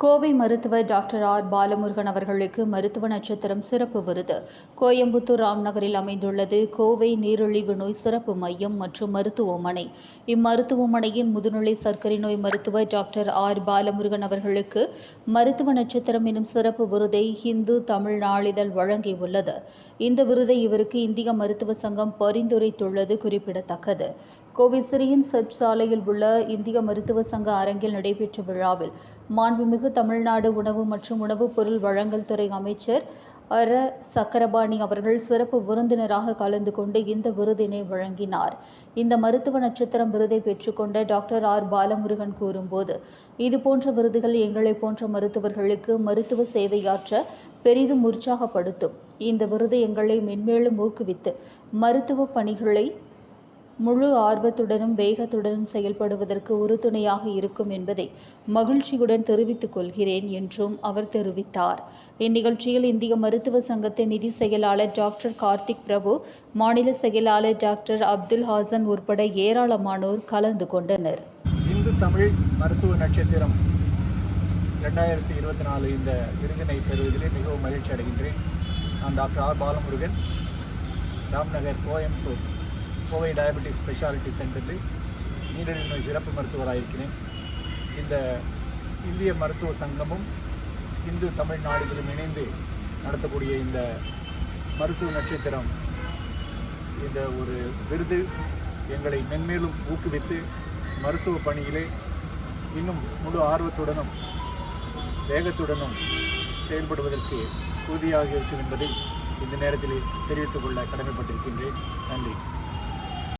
கோவை மருத்துவர் doctor R. Balamurugan அவர்களுக்கு மருத்துவ நட்சத்திரம் சிறப்பு விருது. கோயம்புத்தூர் ராம்நகரில் அமைந்துள்ளது கோவை நீரிழிவு நோய் சிறப்பு மையம் மற்றும் மருத்துவமனை. இம்மருத்துவமனையின் முதுநிலை சர்க்கரை நோய் மருத்துவர் டாக்டர் ஆர். பாலமுருகன் அவர்களுக்கு மருத்துவ நட்சத்திரம் எனும் சிறப்பு விருதை இந்து தமிழ் நாளிதழ் வழங்கியுள்ளது. இந்த விருதை இவருக்கு இந்திய மருத்துவ சங்கம் பரிந்துரைத்துள்ளது குறிப்பிடத்தக்கது. கோவை சிறியின் சர்ச் சாலையில் உள்ள இந்திய மருத்துவ சங்க அரங்கில் நடைபெற்ற விழாவில் மாண்புமிகு தமிழ்நாடு உணவு மற்றும் உணவுப் பொருள் வழங்கல் துறை அமைச்சர் அர. சக்கரபாணி அவர்கள் சிறப்பு விருந்தினராக கலந்து கொண்டு இந்த விருதினை வழங்கினார். இந்த மருத்துவ நட்சத்திரம் விருதை பெற்றுக்கொண்ட டாக்டர் ஆர். பாலமுருகன் கூறும்போது இதுபோன்ற விருதுகள் எங்களை போன்ற மருத்துவர்களுக்கு மருத்துவ சேவையாற்ற பெரிதும் உற்சாகப்படுத்தும். இந்த விருது எங்களை மென்மேலும் ஊக்குவித்து மருத்துவ பணிகளை முழு ஆர்வத்துடனும் வேகத்துடனும் செயல்படுவதற்கு உறுதுணையாக இருக்கும் என்பதை மகிழ்ச்சியுடன் தெரிவித்துக் கொள்கிறேன் என்றும் அவர் தெரிவித்தார். இந்நிகழ்ச்சியில் இந்திய மருத்துவ சங்கத்தின் நிதி செயலாளர் டாக்டர் கார்த்திக் பிரபு மாநில செயலாளர் டாக்டர் அப்துல் ஹாசன் உட்பட ஏராளமானோர் கலந்து கொண்டனர். இந்து தமிழ் மருத்துவ நட்சத்திரம் ரெண்டாயிரத்தி இருபத்தி நாலு இந்த விருதினை பெறுவதிலே மிகவும் மகிழ்ச்சி அடைகின்றேன். நான் doctor R Balamurugan Ramnagar Coimbatore. Kovai diabetes speciality சென்டரில் நீரிழிவு நோய் சிறப்பு மருத்துவராக இருக்கிறேன். இந்த இந்திய மருத்துவ சங்கமும் இந்து தமிழ் நாடுகளும் இணைந்து நடத்தக்கூடிய இந்த மருத்துவ நட்சத்திரம் இந்த ஒரு விருது எங்களை மென்மேலும் ஊக்குவித்து மருத்துவ பணியிலே இன்னும் முழு ஆர்வத்துடனும் வேகத்துடனும் செயல்படுவதற்கு உறுதியாக இருக்கும் என்பதை இந்த நேரத்தில் தெரிவித்துக் கொள்ள கடமைப்பட்டிருக்கின்றேன். நன்றி.